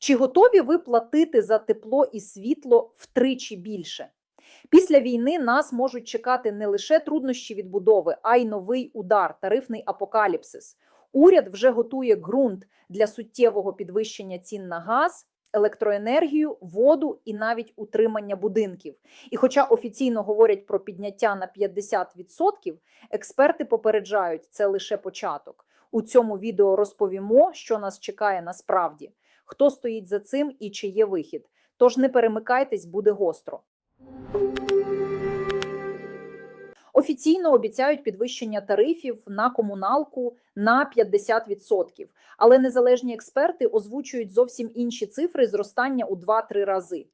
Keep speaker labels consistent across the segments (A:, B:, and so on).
A: Чи готові ви платити за тепло і світло втричі більше? Після війни нас можуть чекати не лише труднощі відбудови, а й новий удар, тарифний апокаліпсис. Уряд вже готує ґрунт для суттєвого підвищення цін на газ, електроенергію, воду і навіть утримання будинків. І хоча офіційно говорять про підняття на 50%, експерти попереджають, це лише початок. У цьому відео розповімо, що нас чекає насправді, хто стоїть за цим і чи є вихід. Тож не перемикайтесь, буде гостро. Офіційно обіцяють підвищення тарифів на комуналку на 50%. Але незалежні експерти озвучують зовсім інші цифри зростання у 2-3 рази.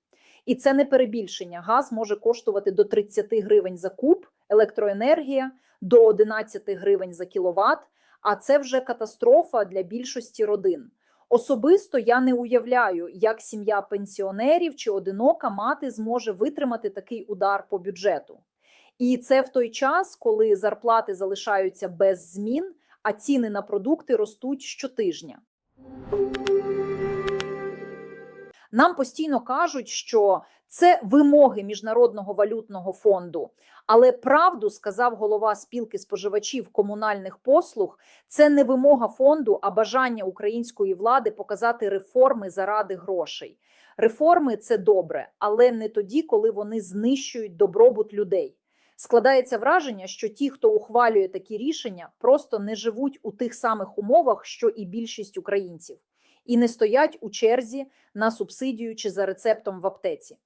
A: І це не перебільшення. Газ може коштувати до 30 гривень за куб, електроенергія до 11 гривень за кіловат. А це вже катастрофа для більшості родин. Особисто я не уявляю, як сім'я пенсіонерів чи одинока мати зможе витримати такий удар по бюджету. І це в той час, коли зарплати залишаються без змін, а ціни на продукти ростуть щотижня. Нам постійно кажуть, що це вимоги Міжнародного валютного фонду. Але правду сказав голова спілки споживачів комунальних послуг: це не вимога фонду, а бажання української влади показати реформи заради грошей. Реформи це добре, але не тоді, коли вони знищують добробут людей. Складається враження, що ті, хто ухвалює такі рішення, просто не живуть у тих самих умовах, що і більшість українців, і не стоять у черзі на субсидію чи за рецептом в аптеці.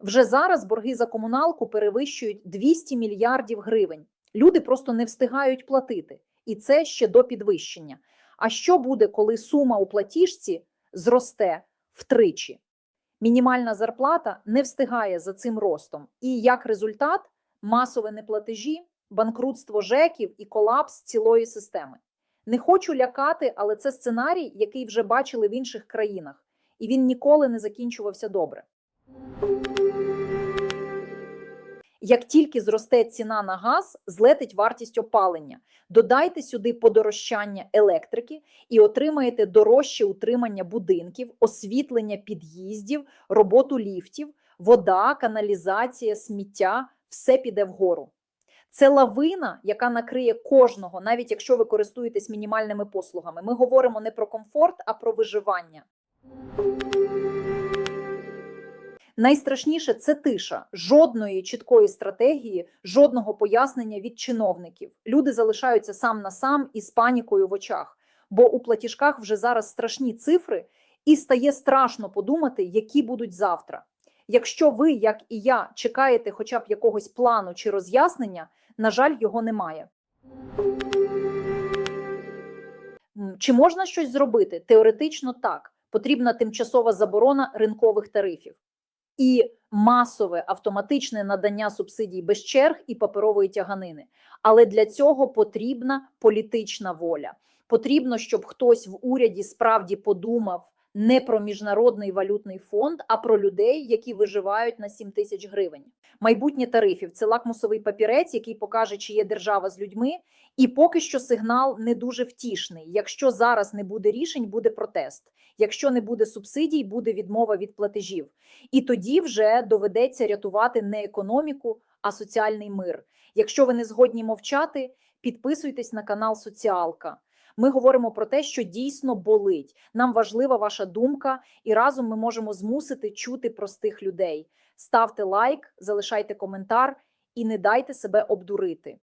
A: Вже зараз борги за комуналку перевищують 200 мільярдів гривень. Люди просто не встигають платити, і це ще до підвищення. А що буде, коли сума у платіжці зросте втричі? Мінімальна зарплата не встигає за цим ростом, і як результат масове неплатежі, банкрутство ЖЕКів і колапс цілої системи. Не хочу лякати, але це сценарій, який вже бачили в інших країнах, і він ніколи не закінчувався добре. Як тільки зросте ціна на газ, злетить вартість опалення. Додайте сюди подорожчання електрики і отримаєте дорожче утримання будинків, освітлення під'їздів, роботу ліфтів, вода, каналізація, сміття все піде вгору. Це лавина, яка накриє кожного, навіть якщо ви користуєтесь мінімальними послугами. Ми говоримо не про комфорт, а про виживання. Найстрашніше це тиша, жодної чіткої стратегії, жодного пояснення від чиновників. Люди залишаються сам на сам із панікою в очах, бо у платіжках вже зараз страшні цифри, і стає страшно подумати, які будуть завтра. Якщо ви, як і я, чекаєте хоча б якогось плану чи роз'яснення, на жаль, його немає. Чи можна щось зробити? Теоретично так. Потрібна тимчасова заборона ринкових тарифів і масове автоматичне надання субсидій без черг і паперової тяганини. Але для цього потрібна політична воля. Потрібно, щоб хтось в уряді справді подумав не про міжнародний валютний фонд, а про людей, які виживають на 7 тисяч гривень. Майбутнє тарифів це лакмусовий папірець, який покаже, чи є держава з людьми. І поки що сигнал не дуже втішний. Якщо зараз не буде рішень, буде протест. Якщо не буде субсидій, буде відмова від платежів. І тоді вже доведеться рятувати не економіку, а соціальний мир. Якщо ви не згодні мовчати, підписуйтесь на канал Соціалка. Ми говоримо про те, що дійсно болить. Нам важлива ваша думка, і разом ми можемо змусити чути простих людей. Ставте лайк, залишайте коментар і не дайте себе обдурити.